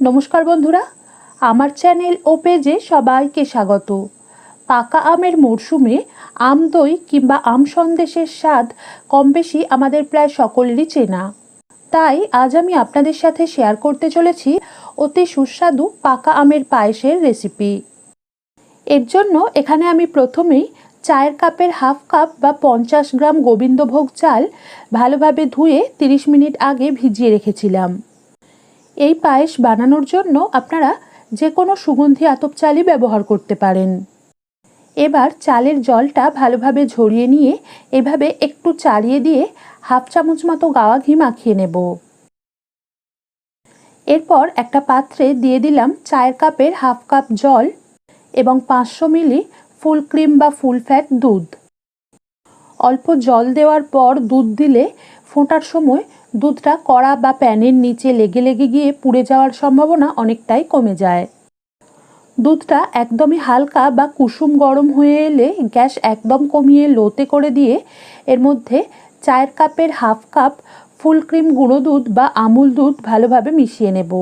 নমস্কার বন্ধুরা, আমার চ্যানেল ও পেজে সবাইকে স্বাগত। পাকা আমের মরশুমে আম দই কিংবা আম সন্দেশের স্বাদ কম বেশি আমাদের প্রায় সকলেরই চেনা। তাই আজ আমি আপনাদের সাথে শেয়ার করতে চলেছি অতি সুস্বাদু পাকা আমের পায়েসের রেসিপি। এর জন্য এখানে আমি প্রথমেই চায়ের কাপের হাফ কাপ বা পঞ্চাশ গ্রাম গোবিন্দভোগ চাল ভালোভাবে ধুয়ে তিরিশ মিনিট আগে ভিজিয়ে রেখেছিলাম। এই পায়েস বানানোর জন্য আপনারা যে কোনো সুগন্ধি আতপ চালই ব্যবহার করতে পারেন। এবার চালের জলটা ভালোভাবে ঝরিয়ে নিয়ে এভাবে একটু চালিয়ে দিয়ে হাফ চামচ মতো গাওয়া ঘি মাখিয়ে নেব। এরপর একটা পাত্রে দিয়ে দিলাম চায়ের কাপের হাফ কাপ জল এবং পাঁচশো মিলি ফুল ক্রিম বা ফুল ফ্যাট দুধ। অল্প জল দেওয়ার পর দুধ দিলে ফোটার সময় দুধটা কড়া বা প্যানের নিচে লেগে লেগে গিয়ে পুড়ে যাওয়ার সম্ভাবনা অনেকটাই কমে যায়। দুধটা একদমই হালকা বা কুসুম গরম হয়ে এলে গ্যাস একদম কমিয়ে লোতে করে দিয়ে এর মধ্যে চায়ের কাপের হাফ কাপ ফুল ক্রিম গুঁড়ো দুধ বা আমুল দুধ ভালোভাবে মিশিয়ে নেব।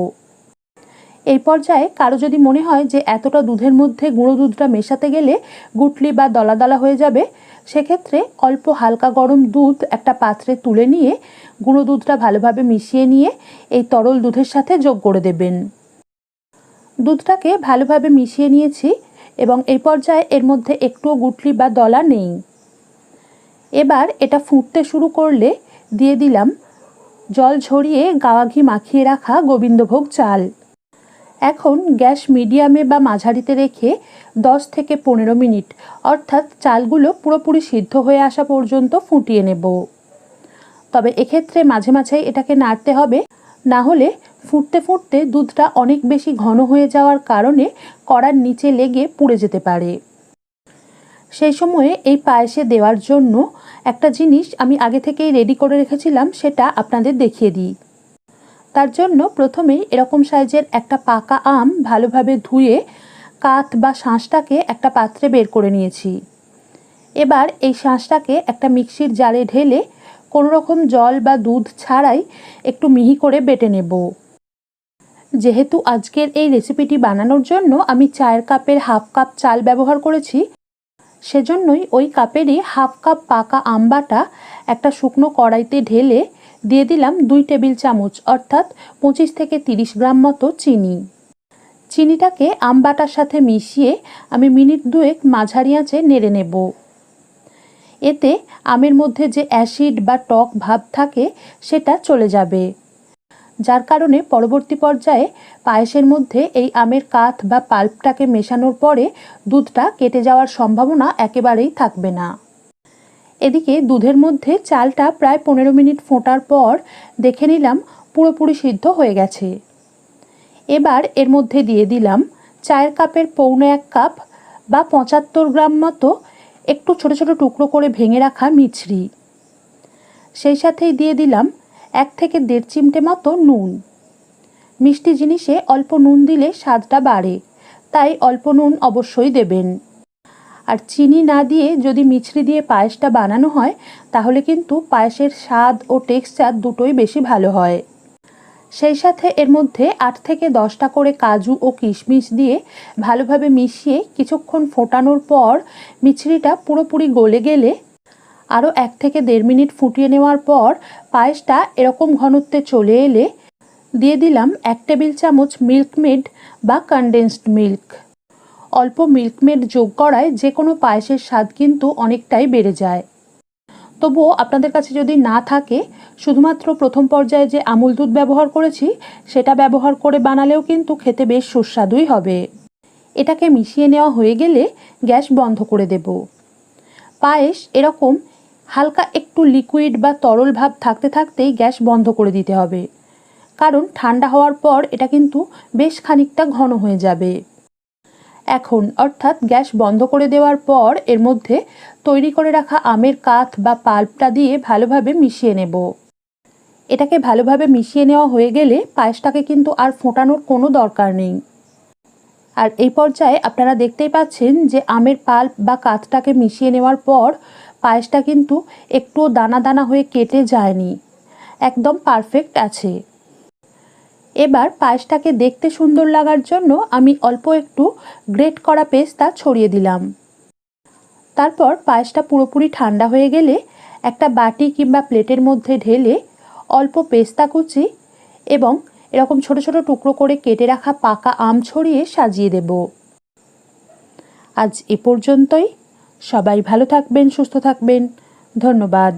এই পর্যায়ে কারও যদি মনে হয় যে এতটা দুধের মধ্যে গুঁড়ো দুধটা মেশাতে গেলে গুটলি বা দলা দলা হয়ে যাবে, সেক্ষেত্রে অল্প হালকা গরম দুধ একটা পাত্রে তুলে নিয়ে গুঁড়ো দুধটা ভালোভাবে মিশিয়ে নিয়ে এই তরল দুধের সাথে যোগ করে দেবেন। দুধটাকে ভালোভাবে মিশিয়ে নিয়েছি এবং এই পর্যায়ে এর মধ্যে একটুও গুটলি বা দলা নেই। এবার এটা ফুটতে শুরু করলে দিয়ে দিলাম জল ঝরিয়ে গাওয়া ঘি মাখিয়ে রাখা গোবিন্দভোগ চাল। এখন গ্যাস মিডিয়ামে বা মাঝারিতে রেখে দশ থেকে পনেরো মিনিট, অর্থাৎ চালগুলো পুরোপুরি সিদ্ধ হয়ে আসা পর্যন্ত ফুটিয়ে নেব। তবে এক্ষেত্রে মাঝে মাঝে এটাকে নাড়তে হবে, না হলে ফুটতে ফুটতে দুধটা অনেক বেশি ঘন হয়ে যাওয়ার কারণে কড়ার নিচে লেগে পুড়ে যেতে পারে। সেই সময়ে এই পায়েসে দেওয়ার জন্য একটা জিনিস আমি আগে থেকেই রেডি করে রেখেছিলাম, সেটা আপনাদের দেখিয়ে দিই। তার জন্য প্রথমেই এরকম সাইজের একটা পাকা আম ভালোভাবে ধুয়ে কাত বা শাঁসটাকে একটা পাত্রে বের করে নিয়েছি। এবার এই শাঁসটাকে একটা মিক্সির জারে ঢেলে কোনো রকম জল বা দুধ ছাড়াই একটু মিহি করে বেটে নেব। যেহেতু আজকের এই রেসিপিটি বানানোর জন্য আমি চায়ের কাপের হাফ কাপ চাল ব্যবহার করেছি, সেজন্যই ওই কাপেরই হাফ কাপ পাকা আমবাটা একটা শুকনো কড়াইতে ঢেলে দিয়ে দিলাম দুই টেবিল চামচ, অর্থাৎ পঁচিশ থেকে তিরিশ গ্রাম মতো চিনি। চিনিটাকে আমবাটার সাথে মিশিয়ে আমি মিনিট দুয়েক মাঝারি আঁচে নেড়ে নেব। এতে আমের মধ্যে যে অ্যাসিড বা টক ভাব থাকে, সেটা চলে যাবে। যার কারণে পরবর্তী পর্যায়ে পায়েসের মধ্যে এই আমের কাঠ বা পাল্পটাকে মেশানোর পরে দুধটা কেটে যাওয়ার সম্ভাবনা একেবারেই থাকবে না। এদিকে দুধের মধ্যে চালটা প্রায় পনেরো মিনিট ফোটার পর দেখে নিলাম পুরোপুরি সিদ্ধ হয়ে গেছে। এবার এর মধ্যে দিয়ে দিলাম চায়ের কাপের পৌনে এক কাপ বা পঁচাত্তর গ্রাম মতো একটু ছোট ছোট টুকরো করে ভেঙে রাখা মিছরি। সেই সাথেই দিয়ে দিলাম এক থেকে দেড় চিমটে মতো নুন। মিষ্টি জিনিসে অল্প নুন দিলে স্বাদটা বাড়ে, তাই অল্প নুন অবশ্যই দেবেন। আর চিনি না দিয়ে যদি মিছরি দিয়ে পায়েসটা বানানো হয়, তাহলে কিন্তু পায়েসের স্বাদ ও টেক্সচার দুটোই বেশি ভালো হয়। সেই সাথে এর মধ্যে আট থেকে দশটা করে কাজু ও কিশমিশ দিয়ে ভালোভাবে মিশিয়ে কিছুক্ষণ ফোটানোর পর মিছরিটা পুরোপুরি গলে গেলে আরও এক থেকে দেড় মিনিট ফুটিয়ে নেওয়ার পর পায়েসটা এরকম ঘনত্বে চলে এলে দিয়ে দিলাম এক টেবিল চামচ মিল্কমেড বা কনডেন্সড মিল্ক অল্প মিল্কমেড যোগ করায় যে কোনো পায়েসের স্বাদ কিন্তু অনেকটাই বেড়ে যায়। তবুও আপনাদের কাছে যদি না থাকে, শুধুমাত্র প্রথম পর্যায়ে যে আমুল দুধ ব্যবহার করেছি, সেটা ব্যবহার করে বানালেও কিন্তু খেতে বেশ সুস্বাদুই হবে। এটাকে মিশিয়ে নেওয়া হয়ে গেলে গ্যাস বন্ধ করে দেব। পায়েস এরকম হালকা একটু লিকুইড বা তরল ভাব থাকতে থাকতেই গ্যাস বন্ধ করে দিতে হবে। কারণ ঠান্ডা হওয়ার পর এটা কিন্তু বেশ খানিকটা ঘন হয়ে যাবে। এখন, অর্থাৎ গ্যাস বন্ধ করে দেওয়ার পর এর মধ্যে তৈরি করে রাখা আমের কাঠ বা পাল্পটা দিয়ে ভালোভাবে মিশিয়ে নেব। এটাকে ভালোভাবে মিশিয়ে নেওয়া হয়ে গেলে পায়েসটাকে কিন্তু আর ফোটানোর কোনো দরকার নেই। আর এই পর্যায়ে আপনারা দেখতেই পাচ্ছেন যে আমের পাল্প বা কাঠটাকে মিশিয়ে নেওয়ার পর পায়েসটা কিন্তু একটুও দানা দানা হয়ে কেটে যায়নি। একদম পারফেক্ট আছে। এবার পায়েসটাকে দেখতে সুন্দর লাগার জন্য আমি অল্প একটু গ্রেট করা পেস্তা ছড়িয়ে দিলাম। তারপর পায়েসটা পুরোপুরি ঠান্ডা হয়ে গেলে একটা বাটি কিংবা প্লেটের মধ্যে ঢেলে অল্প পেস্তা কুচি এবং এরকম ছোট ছোট টুকরো করে কেটে রাখা পাকা আম ছড়িয়ে সাজিয়ে দেব। আজ এ পর্যন্তই। সবাই ভালো থাকবেন, সুস্থ থাকবেন। ধন্যবাদ।